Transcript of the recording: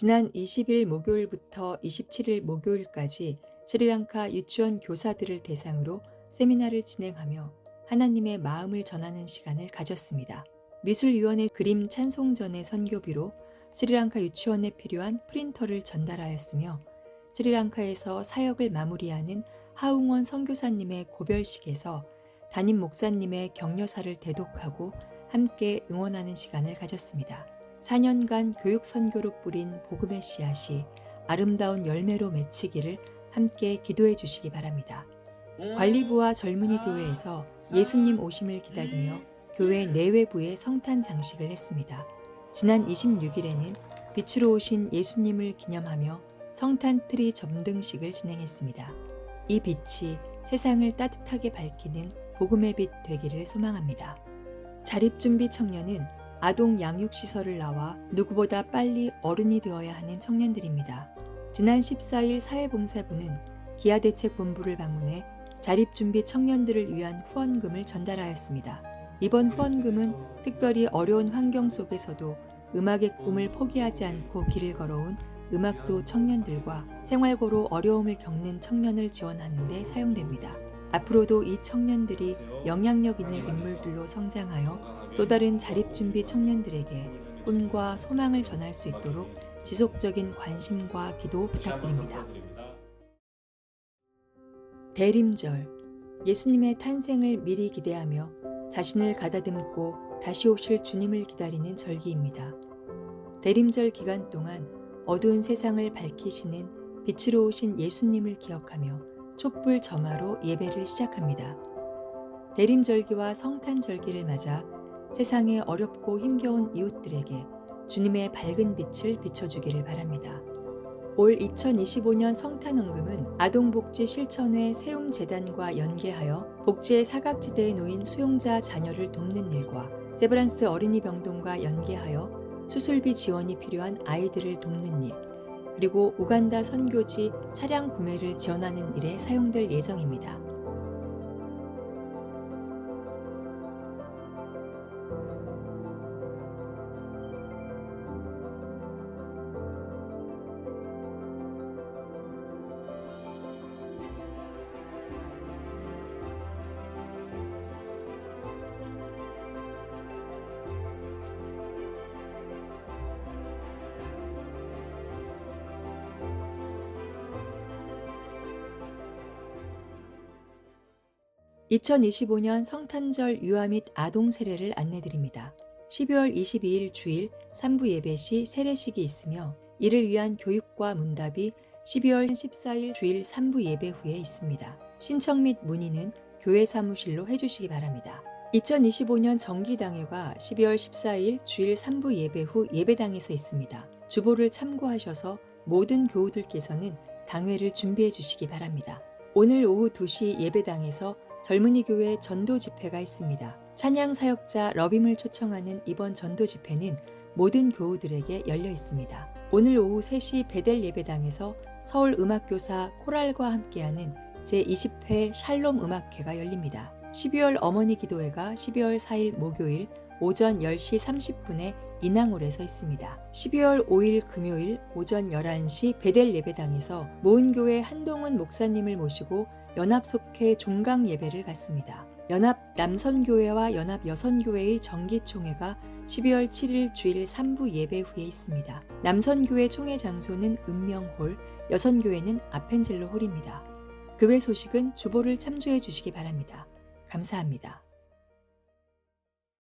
지난 20일 목요일부터 27일 목요일까지 스리랑카 유치원 교사들을 대상으로 세미나를 진행하며 하나님의 마음을 전하는 시간을 가졌습니다. 미술위원회 그림 찬송전의 선교비로 스리랑카 유치원에 필요한 프린터를 전달하였으며 스리랑카에서 사역을 마무리하는 하웅원 선교사님의 고별식에서 담임 목사님의 격려사를 대독하고 함께 응원하는 시간을 가졌습니다. 4년간 교육 선교로 뿌린 복음의 씨앗이 아름다운 열매로 맺히기를 함께 기도해 주시기 바랍니다. 관리부와 젊은이 교회에서 예수님 오심을 기다리며 교회 내외부에 성탄 장식을 했습니다. 지난 26일에는 빛으로 오신 예수님을 기념하며 성탄 트리 점등식을 진행했습니다. 이 빛이 세상을 따뜻하게 밝히는 복음의 빛 되기를 소망합니다. 자립준비 청년은 아동 양육시설을 나와 누구보다 빨리 어른이 되어야 하는 청년들입니다. 지난 14일 사회봉사부는 기아대책본부를 방문해 자립준비 청년들을 위한 후원금을 전달하였습니다. 이번 후원금은 특별히 어려운 환경 속에서도 음악의 꿈을 포기하지 않고 길을 걸어온 음악도 청년들과 생활고로 어려움을 겪는 청년을 지원하는 데 사용됩니다. 앞으로도 이 청년들이 영향력 있는 인물들로 성장하여 또 다른 자립준비 청년들에게 꿈과 소망을 전할 수 있도록 지속적인 관심과 기도 부탁드립니다. 대림절 예수님의 탄생을 미리 기대하며 자신을 가다듬고 다시 오실 주님을 기다리는 절기입니다. 대림절 기간 동안 어두운 세상을 밝히시는 빛으로 오신 예수님을 기억하며 촛불 점화로 예배를 시작합니다. 대림절기와 성탄절기를 맞아 세상에 어렵고 힘겨운 이웃들에게 주님의 밝은 빛을 비춰주기를 바랍니다. 올 2025년 성탄원금은 아동복지 실천회 세움재단과 연계하여 복지의 사각지대에 놓인 수용자 자녀를 돕는 일과 세브란스 어린이병동과 연계하여 수술비 지원이 필요한 아이들을 돕는 일, 그리고 우간다 선교지 차량 구매를 지원하는 일에 사용될 예정입니다. (2025년) 성탄절 유아 및 아동 세례를 안내드립니다. 12월 22일 주일 3부 예배 시 세례식이 있으며 이를 위한 교육과 문답이 12월 14일 주일 3부 예배 후에 있습니다. 신청 및 문의는 교회 사무실로 해주시기 바랍니다. 2025년 정기당회가 12월 14일 주일 3부 예배 후 예배당에서 있습니다. 주보를 참고하셔서 모든 교우들께서는 당회를 준비해 주시기 바랍니다. 오늘 오후 2시 예배당에서 젊은이 교회 전도 집회가 있습니다. 찬양 사역자 러빔을 초청하는 이번 전도 집회는 모든 교우들에게 열려 있습니다. 오늘 오후 3시 베델 예배당에서 서울 음악교사 코랄과 함께하는 제20회 샬롬 음악회가 열립니다. 12월 어머니 기도회가 12월 4일 목요일 오전 10시 30분에 인왕홀에서 있습니다. 12월 5일 금요일 오전 11시 베델 예배당에서 모은교회 한동훈 목사님을 모시고 연합 속회 종강 예배를 갖습니다. 연합 남선교회와 연합 여선교회의 정기총회가 12월 7일 주일 3부 예배 후에 있습니다. 남선교회 총회 장소는 은명홀, 여선교회는 아펜젤로 홀입니다. 그외 소식은 주보를 참조해 주시기 바랍니다. 감사합니다.